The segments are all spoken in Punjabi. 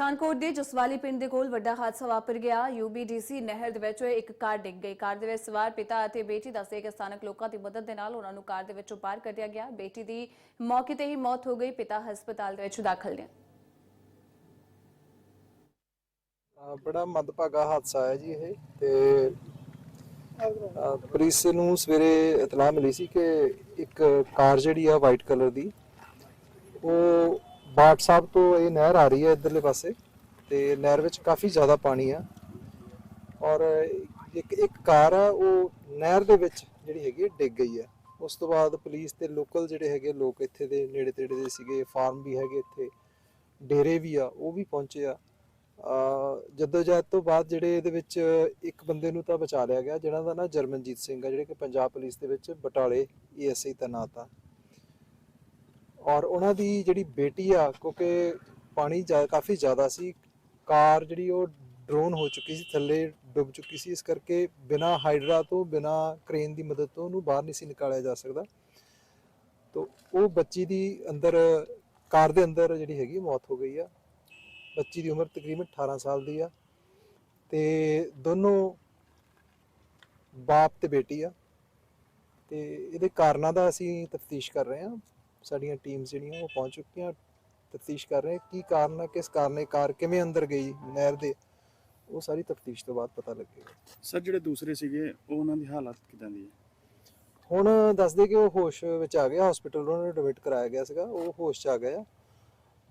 ਪਠਾਨਕੋਟ ਦੇ ਜਸਵਾਲੀ ਪਿੰਡ ਦੇ ਕੋਲ ਵੱਡਾ ਹਾਦਸਾ ਵਾਪਰ ਗਿਆ। ਯੂਬੀਡੀਸੀ ਨਹਿਰ ਦੇ ਵਿੱਚ ਇੱਕ ਕਾਰ ਡਿੱਗ ਗਈ। ਕਾਰ ਦੇ ਵਿੱਚ ਸਵਾਰ ਪਿਤਾ ਅਤੇ ਬੇਟੀ ਦੱਸਦੇ ਕਿ ਸਥਾਨਕ ਲੋਕਾਂ ਦੀ ਮਦਦ ਦੇ ਨਾਲ ਉਹਨਾਂ ਨੂੰ ਕਾਰ ਦੇ ਵਿੱਚੋਂ ਬਾਹਰ ਕੱਢਿਆ ਗਿਆ। ਬੇਟੀ ਦੀ ਮੌਕੇ ਤੇ ਹੀ ਮੌਤ ਹੋ ਗਈ। ਪਿਤਾ ਹਸਪਤਾਲ ਦੇ ਵਿੱਚ ਦਾਖਲ ਨੇ। ਅਹ ਬੜਾ ਮੰਦਭਾਗਾ ਹਾਦਸਾ ਹੈ ਜੀ ਇਹ ਤੇ ਅਹ ਪੁਲਿਸ ਨੂੰ ਸਵੇਰੇ ਇਤਲਾਹ ਮਿਲੀ ਸੀ ਕਿ ਇੱਕ ਕਾਰ ਜਿਹੜੀ ਆ ਵਾਈਟ ਕਲਰ ਦੀ, ਉਹ ਬਾਟ ਸਾਹਿਬ ਤੋਂ ਇਹ ਨਹਿਰ ਆ ਰਹੀ ਹੈ ਇਧਰਲੇ ਪਾਸੇ ਤੇ ਨਹਿਰ ਵਿੱਚ ਕਾਫੀ ਜ਼ਿਆਦਾ ਪਾਣੀ ਆ। ਔਰ ਇੱਕ ਇੱਕ ਕਾਰ ਆ, ਉਹ ਨਹਿਰ ਦੇ ਵਿੱਚ ਜਿਹੜੀ ਹੈਗੀ ਡਿੱਗ ਗਈ ਹੈ ਉਸ ਤੋਂ ਬਾਅਦ ਪੁਲਿਸ ਤੇ ਲੋਕਲ ਜਿਹੜੇ ਹੈਗੇ ਲੋਕ ਇੱਥੇ ਦੇ ਨੇੜੇ ਤੇੜੇ ਦੇ ਸੀਗੇ, ਫਾਰਮ ਵੀ ਹੈਗੇ ਇੱਥੇ, ਡੇਰੇ ਵੀ ਆ, ਉਹ ਵੀ ਪਹੁੰਚੇ ਆ। ਅ ਜਦੋਜਹਿਦ ਤੋਂ ਬਾਅਦ ਜਿਹੜੇ ਇਹਦੇ ਵਿੱਚ ਇੱਕ ਬੰਦੇ ਨੂੰ ਤਾਂ ਬਚਾ ਲਿਆ ਗਿਆ, ਜਿਹਨਾਂ ਦਾ ਨਾਂ ਜਰਮਨਜੀਤ ਸਿੰਘ ਆ, ਜਿਹੜੇ ਕਿ ਪੰਜਾਬ ਪੁਲਿਸ ਦੇ ਵਿੱਚ ਬਟਾਲੇ ਏਐਸਆਈ ਤੈਨਾਤ ਆ। ਔਰ ਉਹਨਾਂ ਦੀ ਜਿਹੜੀ ਬੇਟੀ ਆ, ਕਿਉਂਕਿ ਪਾਣੀ ਜ਼ਿਆ- ਕਾਫੀ ਜ਼ਿਆਦਾ ਸੀ, ਕਾਰ ਜਿਹੜੀ ਉਹ ਡਰੋਨ ਹੋ ਚੁੱਕੀ ਸੀ, ਥੱਲੇ ਡੁੱਬ ਚੁੱਕੀ ਸੀ, ਇਸ ਕਰਕੇ ਬਿਨਾ ਹਾਈਡਰਾ ਤੋਂ, ਬਿਨਾ ਕ੍ਰੇਨ ਦੀ ਮਦਦ ਤੋਂ ਉਹਨੂੰ ਬਾਹਰ ਨਹੀਂ ਸੀ ਨਿਕਾਲਿਆ ਜਾ ਸਕਦਾ। ਤੋ ਉਹ ਬੱਚੀ ਦੀ ਅੰਦਰ, ਕਾਰ ਦੇ ਅੰਦਰ ਜਿਹੜੀ ਹੈਗੀ ਮੌਤ ਹੋ ਗਈ ਆ। ਬੱਚੀ ਦੀ ਉਮਰ ਤਕਰੀਬਨ 18 ਸਾਲ ਦੀ ਆ। ਤੇ ਦੋਨੋਂ ਬਾਪ ਤੇ ਬੇਟੀ ਆ। ਤੇ ਇਹਦੇ ਕਾਰਨਾਂ ਦਾ ਅਸੀਂ ਤਫਤੀਸ਼ ਕਰ ਰਹੇ ਹਾਂ। ਸਾਡੀਆਂ ਟੀਮਸ ਜਿਹੜੀਆਂ ਉਹ ਪਹੁੰਚ ਚੁੱਕੀਆਂ ਤਫਤੀਸ਼ ਕਰ ਰਹੇ ਕੀ ਕਾਰਨ ਹੈ ਕਿਸ ਕਾਰਨ ਇਹ ਕਾਰ ਕਿਵੇਂ ਅੰਦਰ ਗਈ ਨਹਿਰ ਦੇ? ਉਹ ਸਾਰੀ ਤਫਤੀਸ਼ ਤੋਂ ਬਾਅਦ ਪਤਾ ਲੱਗੇਗਾ। ਸਰ ਜਿਹੜੇ ਦੂਸਰੇ ਸੀਗੇ ਉਹ ਉਹਨਾਂ ਦੀ ਹਾਲਤ ਕਿਦਾਂ ਦੀ ਹੈ? ਹੁਣ ਦੱਸਦੇ ਕਿ ਉਹ ਹੋਸ਼ ਵਿੱਚ ਆ ਗਿਆ ਹਸਪੀਟਲ ਉਹਨਾਂ ਨੂੰ ਐਡਮਿਟ ਕਰਾਇਆ ਗਿਆ ਸੀਗਾ। ਉਹ ਹੋਸ਼ 'ਚ ਆ ਗਿਆ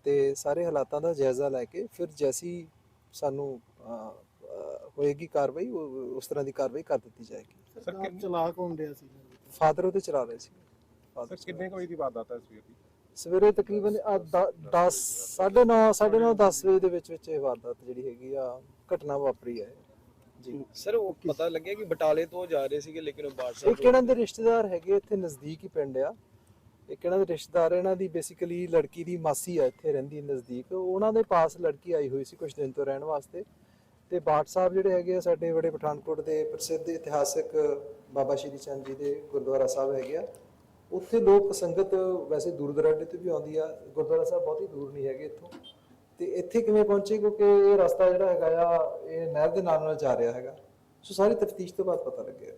ਤੇ ਸਾਰੇ ਹਾਲਾਤਾਂ ਦਾ ਜਾਇਜ਼ਾ ਲੈ ਕੇ ਫਿਰ ਜੈਸੀ ਸਾਨੂੰ ਹੋਏਗੀ ਕਾਰਵਾਈ ਉਹ- ਉਸ ਤਰ੍ਹਾਂ ਦੀ ਕਾਰਵਾਈ ਕਰ ਦਿੱਤੀ ਜਾਏਗੀ। ਸਰ ਕਿ ਚਲਾਕ ਡਿਆ ਸੀ। ਫਾਦਰ ਉਹਦੇ ਚਲਾ ਰਹੇ ਸੀ। ਸਰ ਕਿੰਨੇ ਕੁ ਵਜੇ ਦੀ ਵਾਰਦਾਤ ਹੈ ਸਵੇਰ ਦੀ? ਸਵੇਰੇ ਤਕਰੀਬਨ 10 9:30 9:30 10 ਵਜੇ ਦੇ ਵਿੱਚ ਵਿੱਚ ਇਹ ਵਾਰਦਾਤ ਜਿਹੜੀ ਹੈਗੀ ਆ ਘਟਨਾ ਵਾਪਰੀ ਹੈ। ਜੀ। ਸਰ ਉਹ ਪਤਾ ਲੱਗਿਆ ਕਿ ਬਟਾਲੇ ਤੋਂ ਜਾ ਰਹੇ ਸੀਗੇ ਲੇਕਿਨ ਉਹ ਬਾੜ ਇਹ ਕਿਹਨਾਂ ਦੇ ਰਿਸ਼ਤੇਦਾਰ ਹੈਗੇ ਇੱਥੇ ਨਜ਼ਦੀਕ ਹੀ ਪਿੰਡ ਆ। ਇਹ ਕਿਹਨਾਂ ਦੇ ਰਿਸ਼ਤੇਦਾਰ ਇਹਨਾਂ ਦੀ ਬੇਸਿਕਲੀ ਲੜਕੀ ਦੀ ਮਾਸੀ ਆ ਇੱਥੇ ਰਹਿੰਦੀ ਨਜ਼ਦੀਕ। ਉਹਨਾਂ ਦੇ ਪਾਸ ਲੜਕੀ ਆਈ ਹੋਈ ਸੀ ਕੁਝ ਦਿਨ ਤੋਂ ਰਹਿਣ ਵਾਸਤੇ। ਤੇ ਬਾਟ ਸਾਹਿਬ ਜਿਹੜੇ ਹੈਗੇ ਆ ਸਾਡੇ ਬੜੇ ਪਠਾਨਕੋਟ ਦੇ ਪ੍ਰਸਿੱਧ ਇਤਿਹਾਸਕ ਬਾਬਾ ਸ਼੍ਰੀ ਚੰਦ ਜੀ ਦੇ ਗੁਰਦੁਆਰਾ ਸਾਹਿਬ ਹੈਗੇ ਆ। ਉੱਥੇ ਲੋਕ ਸੰਗਤ ਵੈਸੇ ਦੂਰ ਦਰਾਡੇ ਤੋਂ ਵੀ ਆਉਂਦੀ ਆ, ਗੁਰਦੁਆਰਾ ਸਾਹਿਬ ਬਹੁਤ ਹੀ ਦੂਰ ਨਹੀਂ ਹੈਗੇ ਇੱਥੋਂ। ਤੇ ਇੱਥੇ ਕਿਵੇਂ ਪਹੁੰਚੇ? ਕਿਉਂਕਿ ਇਹ ਰਸਤਾ ਜਿਹੜਾ ਹੈਗਾ ਆ, ਇਹ ਨਹਿਰ ਦੇ ਨਾਲ ਨਾਲ ਜਾ ਰਿਹਾ ਹੈਗਾ। ਸੋ ਸਾਰੀ ਤਫਤੀਸ਼ ਤੋਂ ਬਾਅਦ ਪਤਾ ਲੱਗਿਆ।